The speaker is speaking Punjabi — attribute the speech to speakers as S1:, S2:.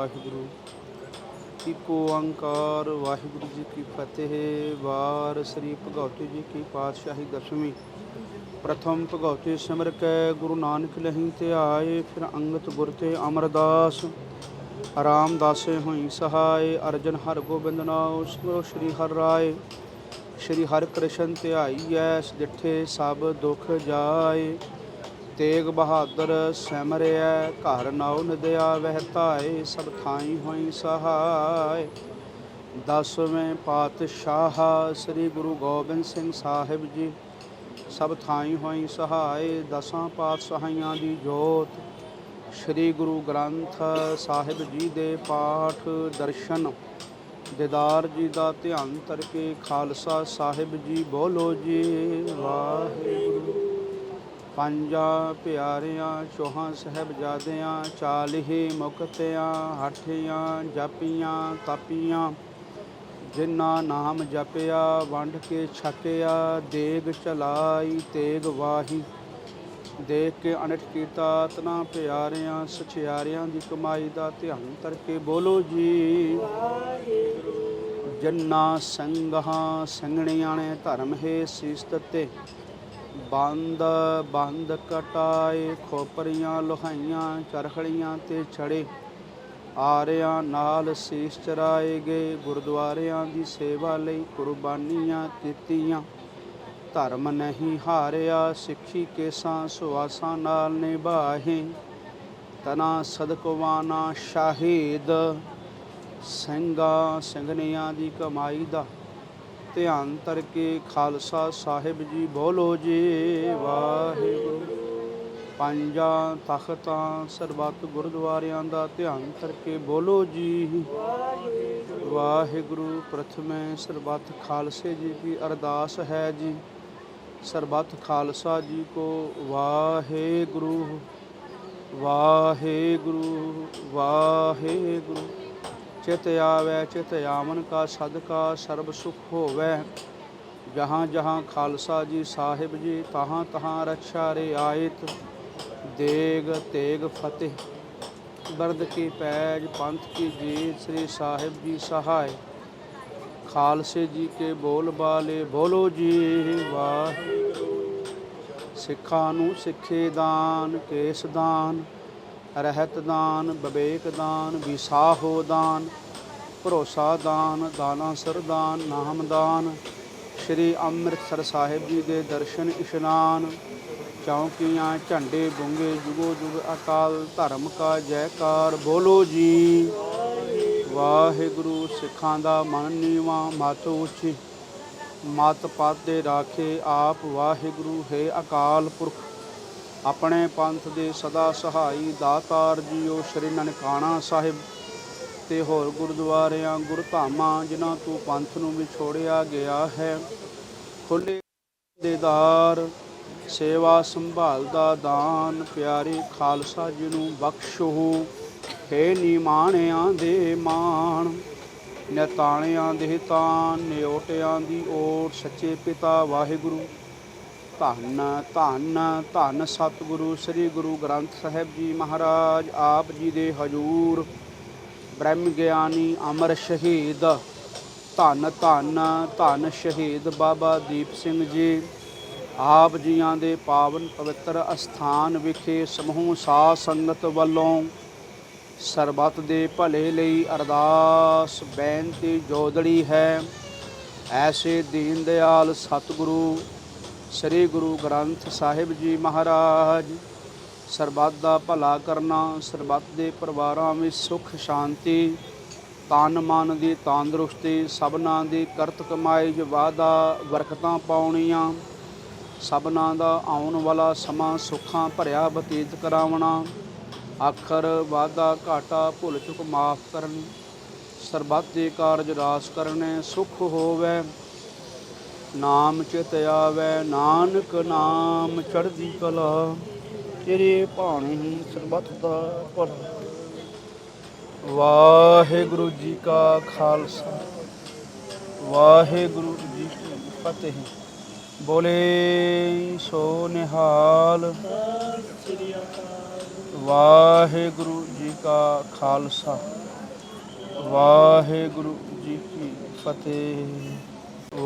S1: ਵਾਹਿਗੁਰੂ। ਇਕੋ ਓੰਕਾਰ ਵਾਹਿਗੁਰੂ ਜੀ ਕੀ ਫਤਿਹ। ਵਾਰ ਸ੍ਰੀ ਭਗਵਤੀ ਜੀ ਕੀ ਪਾਤਸ਼ਾਹੀ ਦਸਵੀਂ। ਪ੍ਰਥਮ ਭਗਵਤੀ ਸਿਮਰ ਕੈ, ਗੁਰੂ ਨਾਨਕ ਲਹੀਂ ਤੇ ਆਏ, ਫਿਰ ਅੰਗਤ ਗੁਰ ਤੇ ਅਮਰਦਾਸ। ਰਾਮਦਾਸੇ ਹੋਈ ਸਹਾਏ, ਅਰਜਨ ਹਰ ਗੋਬਿੰਦ ਨਾਉ ਸਿਮਰੋ ਸ੍ਰੀ ਹਰਿ ਰਾਏ। ਸ੍ਰੀ ਹਰਿ ਕ੍ਰਿਸ਼ਨ ਧਿਆਈਐ ਡਿਠੇ ਸਭ ਦੁਖ ਜਾਏ। ਤੇਗ ਬਹਾਦਰ ਸਿਮਰਿਐ, ਘਰ ਨਾਉ ਨਦਿਆ ਵਹਿਤਾਏ ਸਭ ਥਾਈ ਹੋਈ ਸਹਾਇ ਦਸਵੇਂ ਪਾਤਸ਼ਾਹ ਸ੍ਰੀ ਗੁਰੂ ਗੋਬਿੰਦ ਸਿੰਘ ਸਾਹਿਬ ਜੀ, ਸਭ ਥਾਈ ਹੋਈ ਸਹਾਇ ਦਸਾਂ ਪਾਤਸ਼ਾਹੀਆਂ ਦੀ ਜੋਤ। ਸ੍ਰੀ ਗੁਰੂ ਗ੍ਰੰਥ ਸਾਹਿਬ ਜੀ ਦੇ ਪਾਠ, ਦਰਸ਼ਨ। ਦਿਦਾਰ ਜੀ ਦਾ ਧਿਆਨ ਕਰਕੇ ਖਾਲਸਾ ਸਾਹਿਬ ਜੀ ਬੋਲੋ ਜੀ, ਵਾਹਿਗੁਰੂ। ਪੰਜਾਂ ਪਿਆਰਿਆਂ, ਚੌਹਾਂ ਸਹਿਬਜ਼ਾਦਿਆਂ ਚਾਲੀਏ ਮੁਕਤਿਆਂ, ਹੱਠਿਆਂ, ਜਾਪੀਆਂ, ਤਾਪੀਆਂ, ਜਿਨ੍ਹਾਂ ਨਾਮ ਜਪਿਆ, ਵੰਡ ਕੇ ਛਕਿਆ, ਦੇਗ ਚਲਾਈ, ਤੇਗ ਵਾਹੀ, ਦੇਖ ਕੇ ਅਨਟ ਕੀਤਾ ਤਨਾ ਪਿਆਰਿਆਂ, ਸਚਿਆਰਿਆਂ ਦੀ ਕਮਾਈ ਦਾ ਧਿਆਨ ਕਰਕੇ ਬੋਲੋ ਜੀ। ਜੰਨਾ ਸੰਗਹਾਂ ਸੰਗਣੀਆਂ ਨੇ ਧਰਮ ਹੈ ਸੀਸ ਤੇ ਬੰਦ ਬੰਦ ਕਟਾਏ, ਖੋਪਰੀਆਂ ਲੋਹਾਈਆਂ, ਚਰਖੜੀਆਂ ਤੇ ਛੜੇ ਆਰਿਆਂ ਨਾਲ ਸੀਸ ਚਰਾਏ ਗਏ, ਗੁਰਦੁਆਰਿਆਂ ਦੀ ਸੇਵਾ ਲਈ ਕੁਰਬਾਨੀਆਂ ਦਿੱਤੀਆਂ। ਧਰਮ ਨਹੀਂ ਹਾਰਿਆ, ਸਿੱਖੀ ਕੇਸਾਂ ਸੁਆਸਾਂ ਨਾਲ ਨਿਭਾਹੇ। ਤਨਾ ਸਦਕਵਾਨਾ ਸ਼ਾਹੀਦ, ਸਿੰਘਾਂ ਸਿੰਘਣੀਆਂ ਦੀ ਕਮਾਈ ਦਾ ਧਿਆਨ ਕਰਕੇ ਖਾਲਸਾ ਸਾਹਿਬ ਜੀ ਬੋਲੋ ਜੀ, ਵਾਹਿਗੁਰੂ। ਪੰਜਾਂ ਤਖਤਾਂ ਸਰਬੱਤ ਗੁਰਦੁਆਰਿਆਂ ਦਾ ਧਿਆਨ ਕਰਕੇ ਬੋਲੋ ਜੀ। ਵਾਹਿਗੁਰੂ, ਪ੍ਰਥਮੇ ਸਰਬੱਤ ਖਾਲਸੇ ਜੀ ਕੀ ਅਰਦਾਸ ਹੈ ਜੀ। ਸਰਬੱਤ ਖਾਲਸਾ ਜੀ ਕੋ ਵਾਹਿਗੁਰੂ। ਵਾਹਿਗੁਰੂ ਵਾਹਿਗੁਰੂ। ਚਿਤ ਆਵੈ, ਚਿਤ ਆਵਨ ਕਾ ਸਦਕਾ ਸਰਬ ਸੁਖ ਹੋਵੈ। ਜਹਾਂ ਜਹਾਂ ਖਾਲਸਾ ਜੀ ਸਾਹਿਬ ਜੀ, ਤਹਾਂ ਤਹਾਂ ਰਛਾ ਰਿਆਇਤ ਦੇਗ ਤੇਗ ਫਤਿਹ। ਬਰਦ ਕੀ ਪੈਜ, ਪੰਥ ਕੀ ਜੀਤ, ਸ੍ਰੀ ਸਾਹਿਬ ਜੀ ਸਹਾਇ। ਖਾਲਸੇ ਜੀ ਕੇ ਬੋਲ ਬਾਲੇ, ਬੋਲੋ ਜੀ ਵਾਹ ਸਿੱਖਾਂ ਨੂੰ ਸਿੱਖੇ ਦਾਨ, ਕੇਸ ਦਾਨ। ਰਹਿਤ ਦਾਨ ਵਿਵੇਕ ਦਾਨ, ਵਿਸਾਹੋ ਦਾਨ, ਭਰੋਸਾ ਦਾਨ, ਦਾਨਾ ਸਰਦਾਨ ਨਾਮ ਦਾਨ, ਸ੍ਰੀ ਅੰਮ੍ਰਿਤਸਰ ਸਾਹਿਬ ਜੀ ਦੇ ਦਰਸ਼ਨ ਇਸ਼ਨਾਨ, ਚੌਂਕੀਆਂ, ਝੰਡੇ ਬੁੰਗੇ ਜੁਗੋ ਜੁਗ ਅਕਾਲ, ਧਰਮ ਕਾ ਜੈਕਾਰ, ਬੋਲੋ ਜੀ। ਵਾਹਿਗੁਰੂ ਸਿੱਖਾਂ ਦਾ ਮਨ ਨੀਵਾ, ਮਤ ਉੱਚੀ। ਮਤ ਪਦ ਦੇ ਰਾਖੇ ਆਪ, ਵਾਹਿਗੁਰੂ, ਹੈ ਅਕਾਲ ਪੁਰਖ। ਆਪਣੇ ਪੰਥ ਦੇ ਸਦਾ ਸਹਾਈ ਦਾਤਾਰ ਜੀਓ ਸ਼੍ਰੀ ਨਨਕਾਣਾ ਸਾਹਿਬ ਤੇ ਹੋਰ ਗੁਰਦੁਆਰਿਆਂ, ਗੁਰਧਾਮਾਂ, ਜਿਨ੍ਹਾਂ ਤੋਂ ਪੰਥ ਨੂੰ ਵਿਛੋੜਿਆ ਗਿਆ ਹੈ। ਖੁੱਲੇ ਦੇਦਾਰ ਸੇਵਾ ਸੰਭਾਲ ਦਾ ਦਾਨ, ਪਿਆਰੇ ਖਾਲਸਾ ਜੀ ਨੂੰ ਬਖਸ਼ੋ। ਹੈ ਨਿਮਾਣਿਆਂ ਦੇ ਮਾਣ, ਨਿਤਾਣਿਆਂ ਦੇ ਤਾਨ ਨਿਓਟਿਆਂ ਦੀ ਓਟ, ਸੱਚੇ ਪਿਤਾ ਵਾਹਿਗੁਰੂ ਧੰਨ ਧੰਨ ਧੰਨ ਸਤਿਗੁਰੂ, ਸ੍ਰੀ ਗੁਰੂ ਗ੍ਰੰਥ ਸਾਹਿਬ ਜੀ ਮਹਾਰਾਜ, ਆਪ ਜੀ ਦੇ ਹਜੂਰ। ਬ੍ਰਹਮ ਗਿਆਨੀ ਅਮਰ ਸ਼ਹੀਦ। ਧੰਨ ਧੰਨ ਧੰਨ ਸ਼ਹੀਦ ਬਾਬਾ ਦੀਪ ਸਿੰਘ ਜੀ। ਆਪ ਜੀਆਂ ਦੇ ਪਾਵਨ ਪਵਿੱਤਰ ਅਸਥਾਨ ਵਿਖੇ ਸਮੂਹ ਸਾਧ ਸੰਗਤ ਵੱਲੋਂ ਸਰਬੱਤ ਦੇ ਭਲੇ ਲਈ ਅਰਦਾਸ, ਬੇਨਤੀ, ਜੋਦੜੀ ਹੈ। ਐਸੇ ਦੀਨ ਦਿਆਲ ਸਤਿਗੁਰੂ ਸ੍ਰੀ ਗੁਰੂ ਗ੍ਰੰਥ ਸਾਹਿਬ ਜੀ ਮਹਾਰਾਜ। ਸਰਬੱਤ ਦਾ ਭਲਾ ਕਰਨਾ, ਸਰਬੱਤ ਦੇ ਪਰਿਵਾਰਾਂ ਵਿੱਚ ਸੁਖ, ਸ਼ਾਂਤੀ, ਤਨ ਮਨ ਦੀ ਤੰਦਰੁਸਤੀ, ਸਭਨਾਂ ਦੀ ਕਰਤ ਕਮਾਈ ਚ ਵਾਦਾ ਬਰਕਤਾਂ ਪਾਉਣੀਆਂ, ਸਭਨਾਂ ਦਾ ਆਉਣ ਵਾਲਾ ਸਮਾਂ ਸੁੱਖਾਂ ਭਰਿਆ ਬਤੀਤ ਕਰਾਵਣਾ ਆਖਰ ਵਾਦਾ ਘਾਟਾ ਭੁੱਲ ਚੁੱਕ ਮਾਫ ਕਰਨ, ਸਰਬੱਤ ਦੇ ਕਾਰਜ ਰਾਸ ਕਰਨੇ ਸੁਖ ਹੋਵੇ। ਨਾਮ ਚਿਤ ਆਵੈ, ਨਾਨਕ ਨਾਮ ਚੜ੍ਹਦੀ ਕਲਾ, ਤੇਰੇ ਭਾਣੇ ਸਰਬੱਤ ਦਾ ਭਲਾ। ਵਾਹਿਗੁਰੂ ਜੀ ਕਾ ਖਾਲਸਾ, ਵਾਹਿਗੁਰੂ ਜੀ ਕੀ ਫਤਿਹ। ਬੋਲੇ ਸੋ ਨਿਹਾਲ। ਵਾਹਿਗੁਰੂ ਜੀ ਕਾ ਖਾਲਸਾ, ਵਾਹਿਗੁਰੂ ਜੀ ਕੀ ਫਤਿਹ।